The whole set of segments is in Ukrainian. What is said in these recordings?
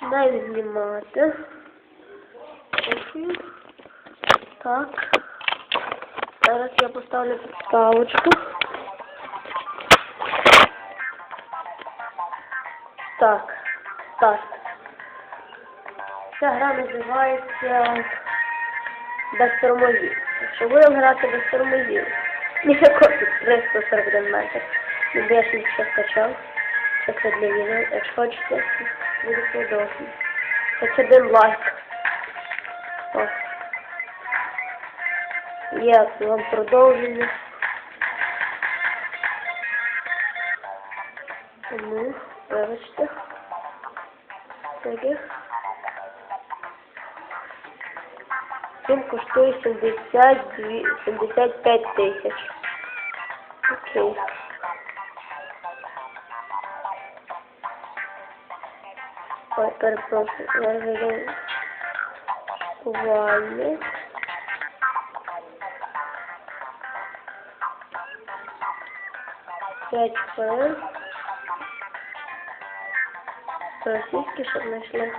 Починаємо знімати. Так. Зараз я поставлю підставочку. Так. Так. Ця гра називається без тормозів. Якщо будемо грати без тормозів, ніякого тут 341 метр. Ну, я ще скачав. Це для відео. Якщо хочете, буду продовжувати. Хоч один лайк. Є вам продовження. Ну, вибачте. Таких. Він коштує 72, 75 тисяч. Окей. Ой, перепрошую, Вальні. П'ять хвилин. Російські, щоб знайшли.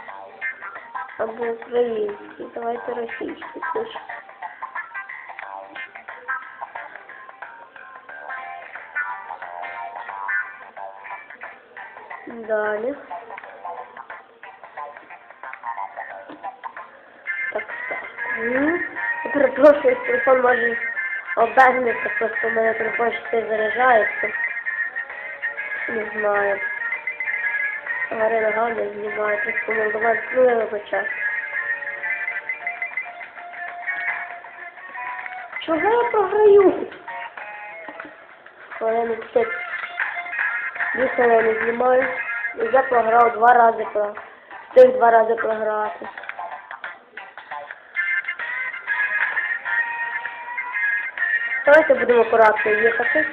Або українські. Давайте російські пише. Далі. Перепрошую, телефон може обернеться, просто в мене телефон ще заряджається. Не знаю. Гарина Галя знімає, просто молдаван, ну я вибачаю. Чого я програю? Хвилини 50. Дві хвилини знімаю. Я програв два рази про. Встиг два рази програти. Давайте будемо акуратно їхати.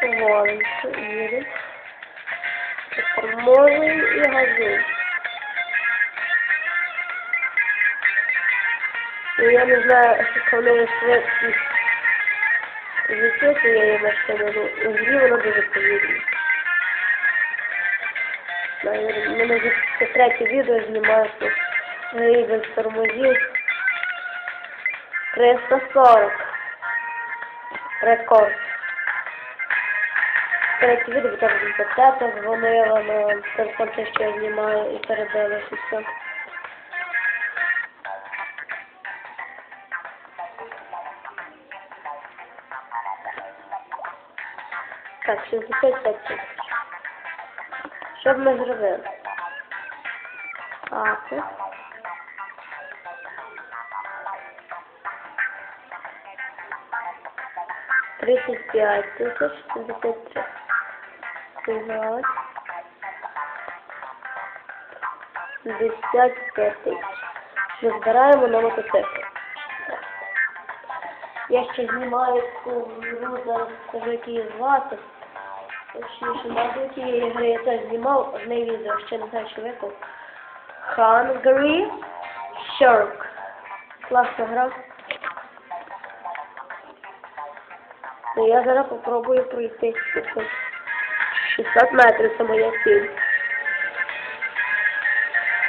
Поволенько їдемо. Формовий і газуй. Я не знаю, коли я життя цієї машини, ну, в грі воно дуже повільно. У мене вже це третє відео знімаю, що грі без тормозів. 340. Рекорд. Третє відео, там тета дзвонила на телефон, те, що я знімаю, і передалося і все. Так, 65 тисяч. Що б ми зробили? А, це. Тридцять п'ять тисяч, п'ятдесят три. П'ять. П'ятдесят п'ять тисяч. Розбираємо на мотоцикл. Я ще знімаю таку гру, зараз скажу, як її звати. Точніше, назву тієї гри я теж знімав, одне відео, ще не знаю, що виклав. Hungry Shark. Класна гра. Ну, я зараз попробую пройти. Тут 600 метрів це моя ціль.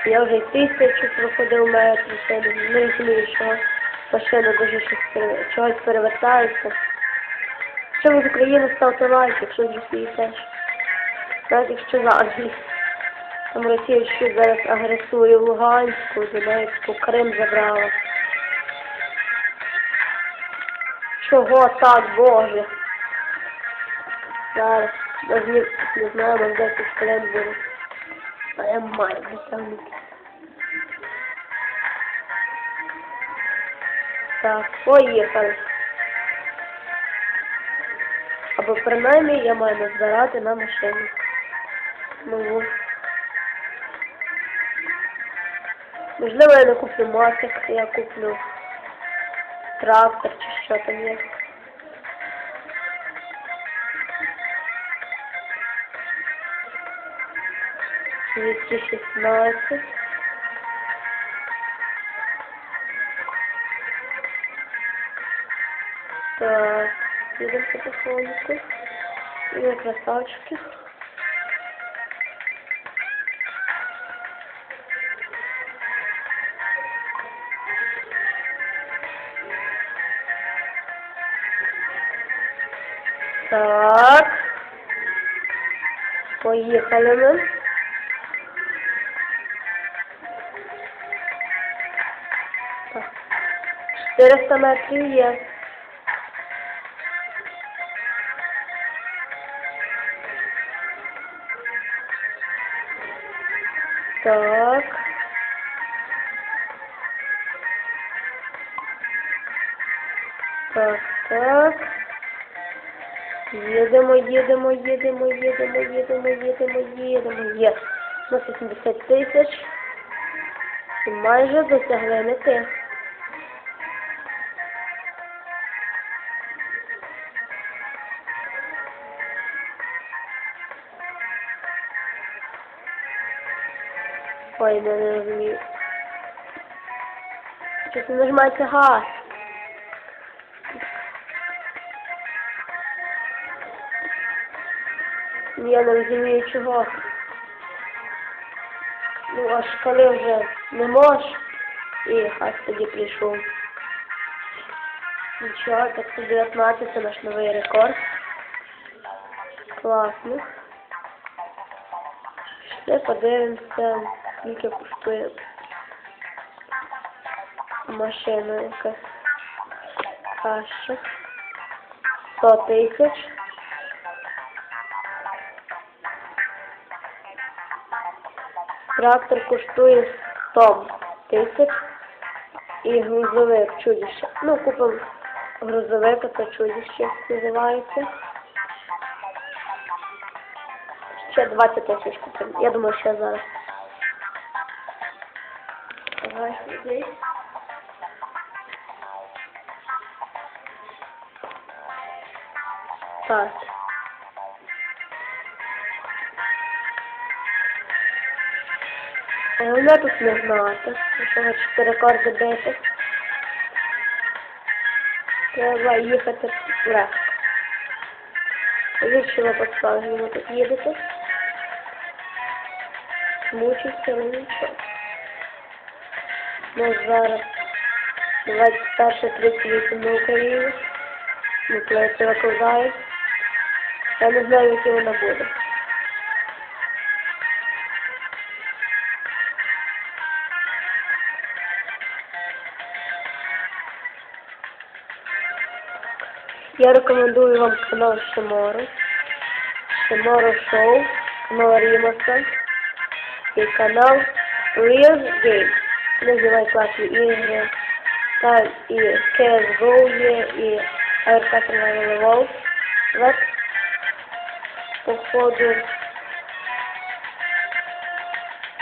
Я вже тисячу проходив метрів, це не розумію, що машина дуже щось чогось перевертається. Якщо ви з України ставте лайк, якщо з теж. Навіть якщо за Англію. Там Росія ще зараз агресує Луганську, Донецьку, Крим забрала. Чого так, Боже? Зараз, я не, знаю, може 10 хвилин буде. А я маю дотягнути. Так, поїхали. Або принаймні я маю назбирати на машину. Нову. Можливо, я не куплю масик, я куплю трактор чи що там є. Двісті шістнадцять. Так їдемо потихоньку. І ми красавчики. Так. Поїхали ми. Так. 400 метрів є. Так. Так, так. Їдемо, їдемо, їдемо, їдемо, їдемо, їдемо, їдемо. Є. На 80 тисяч. І майже досягли мети. Ой, не, не розумію. Щось не нажимається газ. Я не розумію чого. Ну, аж коли вже не можеш, і газ тоді прийшов. Нічого, так 19 це наш новий рекорд. Класно. Ще подивимося, скільки коштує машина якась. Каша. 100 тисяч. Трактор коштує 100 тисяч і грузовик чудіще. Ну, купив грузовик, це чудіще називається. Ще 20 тисяч купив. Я думаю, що зараз. Давай сюди. Так. Головне тут не знати, що хочете рекорди бити. Треба їхати легко. Звідси ви поставили, ви тут їдете. Мучиться, але. Ну, зараз 21.38 на Україні. Це викладають. Я не знаю, яке вона буде. Я рекомендую вам канал Шиморо. Шиморо Шоу, канал Рімаса і канал Real Game. Називай класні ігри. Там і CSGO є, і ARK Survival Evolved. Вот. Походу.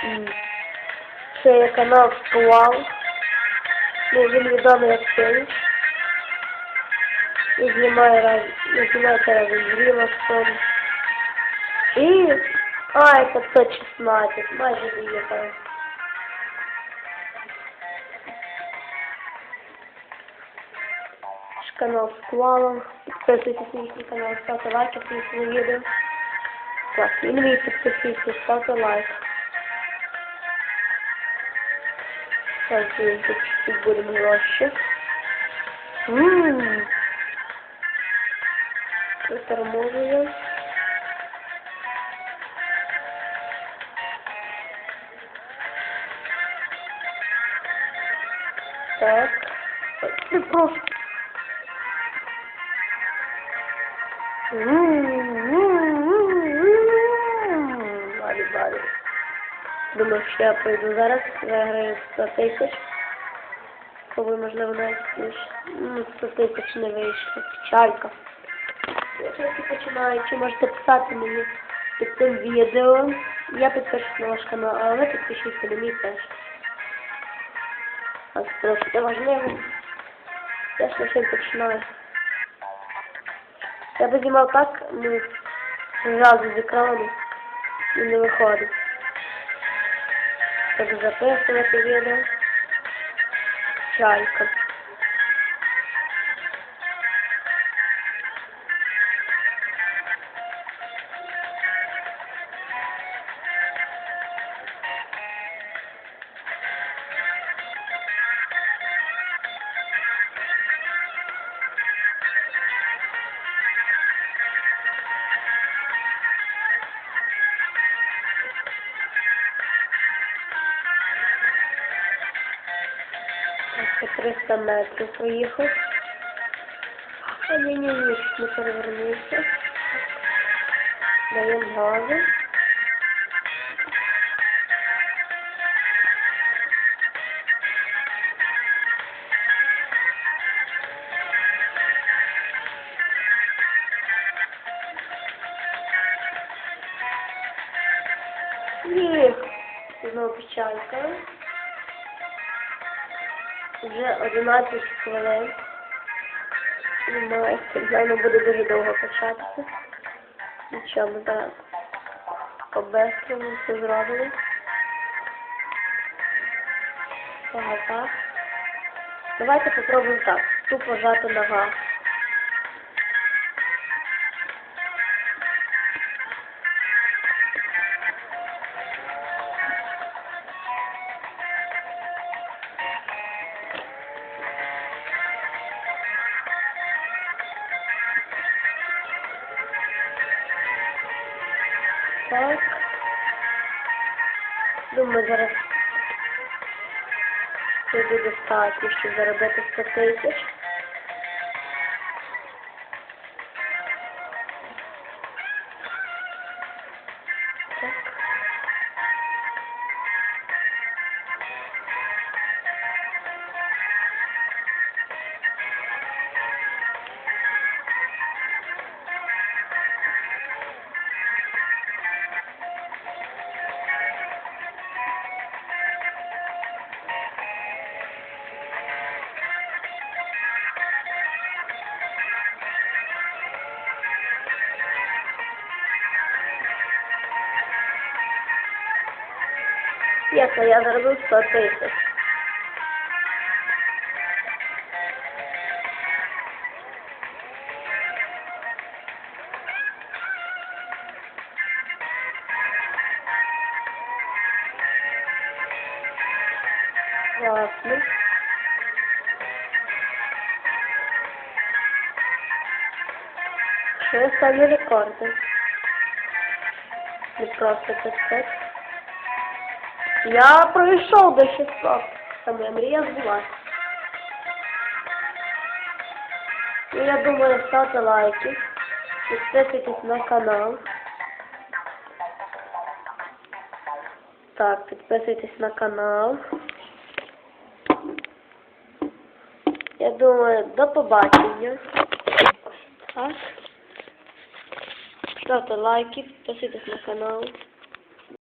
м, Ще є канал Сквал. Ну, він відомий як Феніч. І знімає раз, і знімається разом з Рімасом. І... А, це 116, майже доїхали. Канал з Куалом. Підписуйтесь на їхній канал, ставте лайки під цим відео. Так, і не мій підписуйтесь, ставте лайк. Так, і тут чуть будемо гроші. Ммм. Приторможує. Так. Ой, Просто. Валі, валі. Думаю, що я пройду зараз, виграю 100 тисяч. Коли, можливо, навіть більше. Ну, 100 тисяч не вийшло. Чайка. Якщо ви починаючи, можете писати мені під цим відео. Я підпишусь на ваш канал, а ви підпишіться на мій теж. А це важливо. Я ж лише починаю. Я би знімав так, ну, зразу з екрану і не виходить. Так записувати відео. Чайка. Ще 300 метрів проїхав. А ні, ні, ні, не перевернувся. Даємо газу. Ні, знову печалька. Вже 11 хвилин. Напевно, буде дуже довго качатися. Нічого, ми зараз по-бестрому все зробили. Так, так. Давайте попробуємо так. Тупо жати нога. Так. Зараз буде достатньо, щоб заробити 100 тисяч. Ясно, я заробив 100 тисяч. Класно. Що я ставлю рекорди? Не просто 500. Я пройшов до 600. Це моя мрія збулася. І я думаю, ставте лайки, підписуйтесь на канал. Так, підписуйтесь на канал. Я думаю, до побачення. Так. Ставте лайки, підписуйтесь на канал.